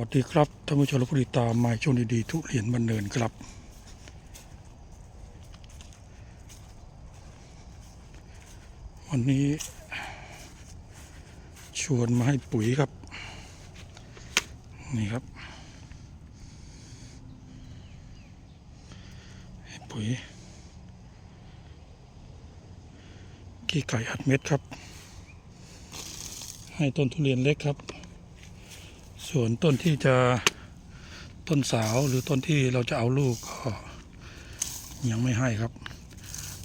วัสดีครับท่านผู้ชมและผู้ติดตามมาช่วงดีๆทุเรียนบันเนินครับ วันนี้ชวนมาให้ปุ๋ยครับ นี่ครับ ให้ปุ๋ยขี้ไก่อัดเม็ดครับ ให้ต้นทุเรียนเล็กครับ ส่วนต้นที่จะต้นสาวหรือต้นที่เราจะเอาลูกก็ยังไม่ให้ครับ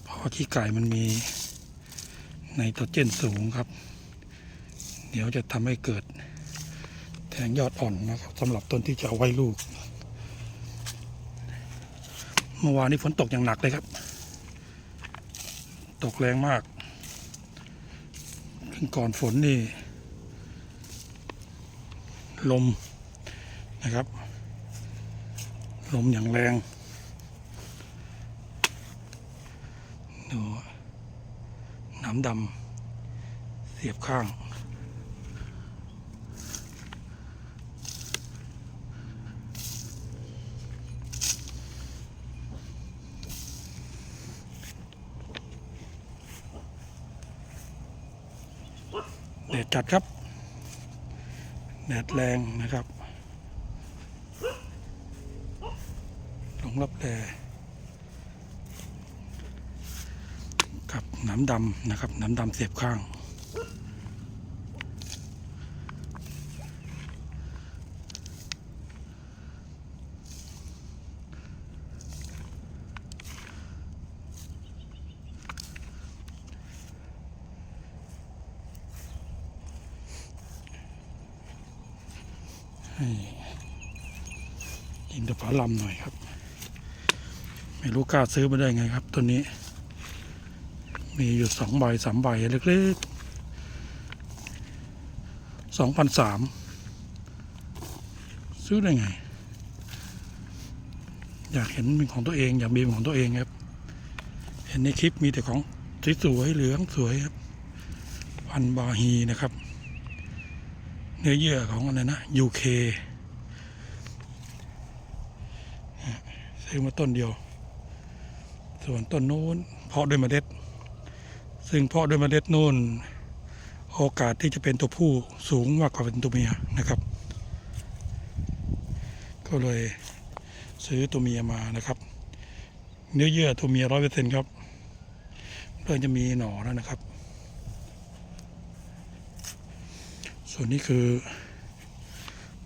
เพราะว่าขี้ไก่มันมีไนโตรเจนสูงครับ เดี๋ยวจะทำให้เกิดแทงยอดอ่อนนะครับสำหรับต้นที่จะเอาไว้ลูก เมื่อวานนี้ฝนตกอย่างหนักเลยครับ ตกแรงมากขึ้นก่อนฝนนี่ ลมนะครับ ลมอย่างแรง ดูน้ำดำเสียบข้างแดดจัดครับ แดดแรงนะครับหลงรับแลกับน้ำดำนะครับน้ำดำเสียบข้าง ให้อินทผลัมหน่อยครับ ไม่รู้กล้าซื้อมาได้ไงครับ ตัวนี้ มีอยู่สองใบสามใบเล็กๆสองพันสามซื้อได้ไง อยากเห็นเป็นของตัวเอง อยากมีเป็นของตัวเองครับ เห็นในคลิปมีแต่ของสวยๆเหลืองสวยครับพันบาฮีนะครับ เนื้อเยื่อของอะไรนะ UK ซื้อมาต้นเดียว ส่วนต้นนู้นเพาะด้วยเมล็ด ซึ่งเพาะด้วยเมล็ดนู่นโอกาสที่จะเป็นตัวผู้สูงมากกว่าเป็นตัวเมียนะครับ ก็เลยซื้อตัวเมียมานะครับ เนื้อเยื่อตัวเมียร้อยเปอร์เซ็นต์ครับเริ่มจะมีหนอแล้วนะครับ ส่วนนี้คือ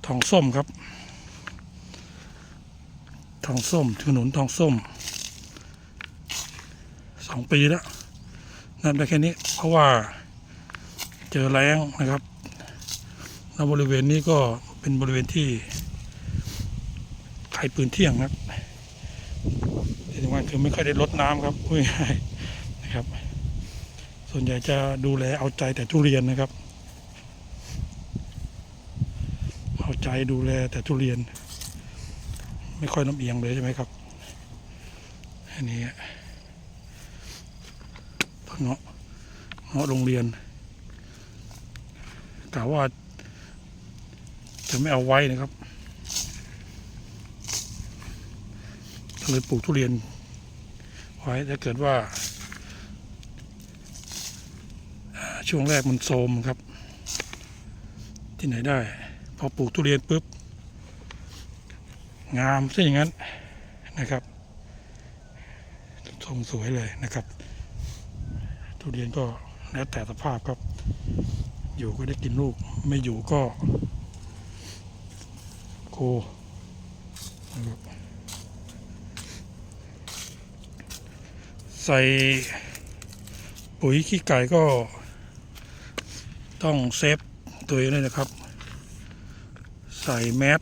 ทองส้มครับ ทองส้มถนนทองส้มสองปีแล้วนับได้แค่นี้เพราะว่าเจอแรงนะครับแล้วบริเวณนี้ก็เป็นบริเวณที่ไข่ปืนเที่ยงครับที่สำคัญคือไม่ค่อยได้ลดน้ำครับพูดง่ายนะครับ ส่วนใหญ่จะดูแลเอาใจแต่ทุเรียนนะครับ เอา ใจดูแลแต่ทุเรียน ไม่ค่อยน้ำเอียงเลยใช่ไหมครับ อันนี้ต้นเงาะเงาะโรงเรียนกล่าวว่าจะไม่เอาไว้นะครับก็เลยปลูกทุเรียนไว้ถ้าเกิดว่าอ่าช่วงแรกมันโทรมครับ ที่ไหนได้ พอปลูกทุเรียนปุ๊บ งามซะอย่างนั้นนะครับทรงสวยเลยนะครับ ทุเรียนก็แล้วแต่สภาพครับ อยู่ก็ได้กินลูก ไม่อยู่ก็โครับใส่ปุ๋ยขี้ไก่ก็ต้องเซฟตัวเองด้วยนะครับ ใส่แมส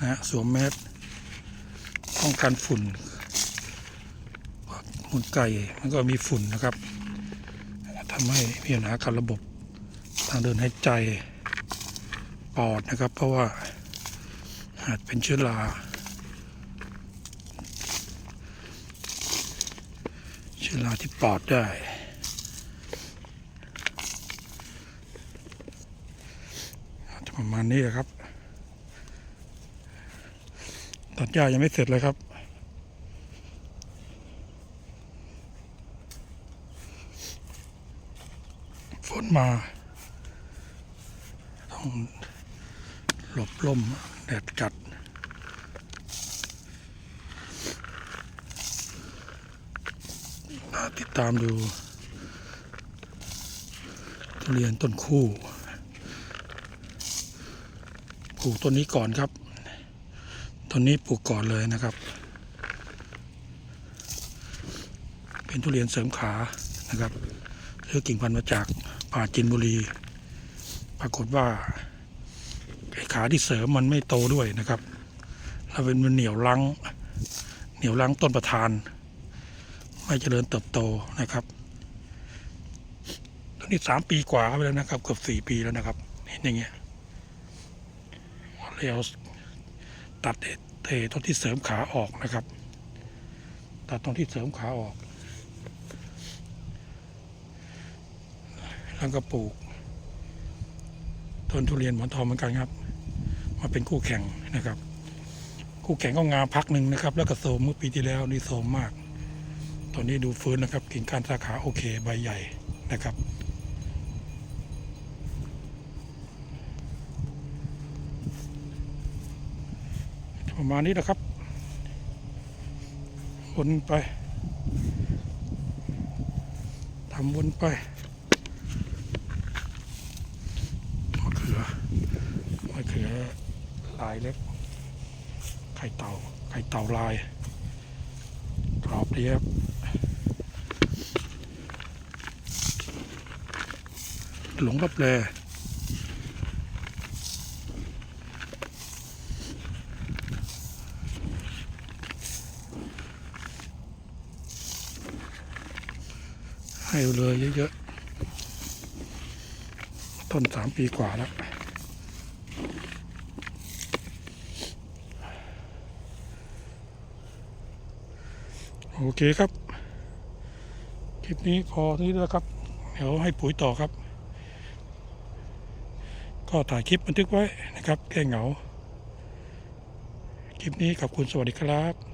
นะฮะสวมแมสป้องกันฝุ่นหุ่นไก่มันก็มีฝุ่นนะครับทำให้มีปัญหากับระบบทางเดินหายใจปอดนะครับ เพราะว่าอาจเป็นเชื้อราเชื้อราที่ปอดได้ประมาณนี้ครับ ตัดหญ้ายังไม่เสร็จเลยครับฝนมา ต้องหลบล่มแดดจัดมาติดตามดูทุเรียนต้นคู่ ปลูกต้นนี้ก่อนครับ ต้นนี้ปลูกก่อนเลยนะครับ เป็นทุเรียนเสริมขานะครับซื้อกิ่งพันธุ์มาจากป่าจินบุรี ปรากฏว่าไอ้ขาที่เสริมมันไม่โตด้วยนะครับแล้วเป็นมันเหนียวลังเหนียวลังต้นประธาน ไม่เจริญเติบโตนะครับต้นนี้สามปีกว่าไปแล้วนะครับ เกือบสี่ปีแล้วนะครับ เห็นอย่างเงี้ยเลยเอาตัด เทต้นที่เสริมขาออกนะครับตัดต้นที่เสริมขาออก แล้วก็ปลูก ต้นทุเรียนหมอนทองเหมือนกันครับ มาเป็นคู่แข่งนะครับ คู่แข่งก็งาพักหนึ่งนะครับ แล้วก็โซมเมื่อปีที่แล้วนี่โซมมาก ตอนนี้ดูฟื้นนะครับกิ่งก้านสาขาโอเคใบใหญ่นะครับ ประมาณนี้นะครับวนไปทำวนไปมะเขือมะเขือลายเล็ก ไข่เต่า ไข่เต่าลายกรอบดีครับหลงรับแล ให้เลยเยอะๆ ต้นสามปีกว่าแล้ว โอเคครับ คลิปนี้พอที่แล้วครับ เดี๋ยวให้ปุ๋ยต่อครับ ก็ถ่ายคลิปบันทึกไว้นะครับ แก้เหงา คลิปนี้ขอบคุณสวัสดีครับ